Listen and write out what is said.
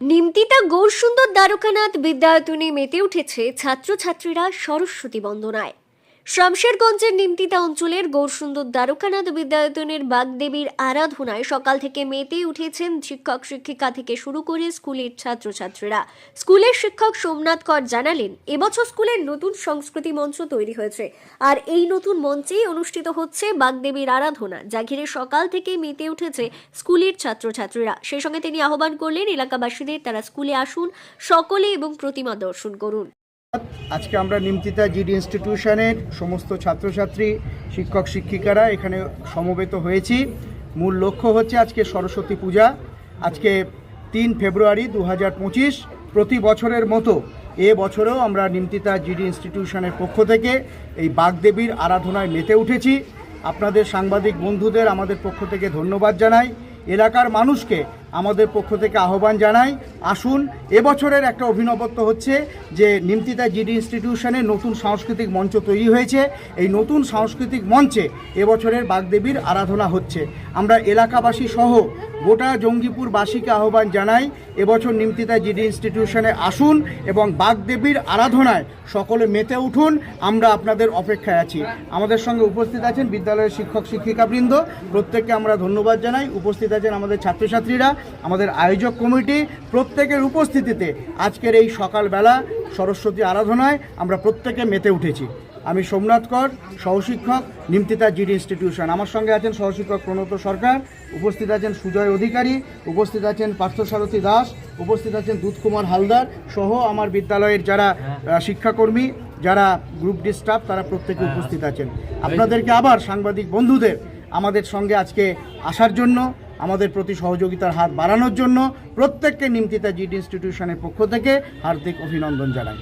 নিমতিতা গৌরসুন্দর দ্বারকানাথ বিদ্যায়তনে মেতে উঠেছে ছাত্রছাত্রীরা সরস্বতী বন্দনায়। শামশেরগঞ্জের নিমতিতা অঞ্চলের গৌরসুন্দর দ্বারকানাথ বিদ্যায়তনের বাগদেবীর আরাধনায় সকাল থেকে মেতে উঠেছেন শিক্ষক শিক্ষিকা থেকে শুরু করে স্কুলের ছাত্রছাত্রীরা। স্কুলের শিক্ষক সোমনাথ কর জানালেন, এবছর স্কুলের নতুন সংস্কৃতি মঞ্চ তৈরি হয়েছে। আর এই নতুন মঞ্চেই অনুষ্ঠিত হচ্ছে বাগদেবীর আরাধনা, যা ঘিরে সকাল থেকে মেতে উঠেছে স্কুলের ছাত্রছাত্রীরা। সেই সঙ্গে তিনি আহ্বান করলেন, এলাকাবাসীদের তারা স্কুলে আসুন, সকলে এবং প্রতিমা দর্শন করুন। আজকে আমরা নিমতিতা জিডি ইনস্টিটিউশনের সমস্ত ছাত্রছাত্রী, শিক্ষক, শিক্ষিকারা এখানে সমবেত হয়েছি। মূল লক্ষ্য হচ্ছে আজকে সরস্বতী পূজা। আজকে তিন ফেব্রুয়ারি দু হাজার পঁচিশ, প্রতি বছরের মতো এ বছরেও আমরা নিমতিতা জিডি ইনস্টিটিউশনের পক্ষ থেকে এই বাগদেবীর আরাধনায় মেতে উঠেছি। আপনাদের সাংবাদিক বন্ধুদের আমাদের পক্ষ থেকে ধন্যবাদ জানাই। এলাকার মানুষকে আমাদের পক্ষ থেকে আহ্বান জানাই। আসুন, এবছরের একটা অভিনবত্ব হচ্ছে যে নিমতিতা জিডি ইনস্টিটিউশনে নতুন সাংস্কৃতিক মঞ্চ তৈরি হয়েছে। এই নতুন সাংস্কৃতিক মঞ্চে এবছরের বাগদেবীর আরাধনা হচ্ছে। আমরা এলাকাবাসী সহ গোটা জঙ্গিপুরবাসীকে আহ্বান জানাই, এবছর নিমতিতা জিডি ইনস্টিটিউশনে আসুন এবং বাগদেবীর আরাধনায় সকলে মেতে উঠুন। আমরা আপনাদের অপেক্ষায় আছি। আমাদের সঙ্গে উপস্থিত আছেন বিদ্যালয়ের শিক্ষক শিক্ষিকাবৃন্দ প্রত্যেককে আমরা ধন্যবাদ জানাই। উপস্থিত আছেন আমাদের ছাত্রছাত্রীরা আমাদের আয়োজক কমিটি প্রত্যেকের উপস্থিতিতে আজকের এই সকালবেলা সরস্বতী আরাধনায় আমরা প্রত্যেকে মেতে উঠেছি। আমি সোমনাথ কর সহশিক্ষক নিমতিতা জিডি ইনস্টিটিউশন। আমার সঙ্গে আছেন সহশিক্ষক প্রণত সরকার উপস্থিত আছেন সুজয় অধিকারী উপস্থিত আছেন পার্থসারথী দাস উপস্থিত আছেন দুধকুমার হালদার সহ আমার বিদ্যালয়ের যারা শিক্ষাকর্মী যারা গ্রুপ ডি স্টাফ তারা প্রত্যেকে উপস্থিত আছেন। আপনাদেরকে আবার সাংবাদিক বন্ধুদের আমাদের সঙ্গে আজকে আসার জন্য আমাদের প্রতি সহযোগিতার হাত বাড়ানোর জন্য প্রত্যেককে নিমতিতা জিড ইনস্টিটিউশনের পক্ষ থেকে হার্দিক অভিনন্দন জানাই।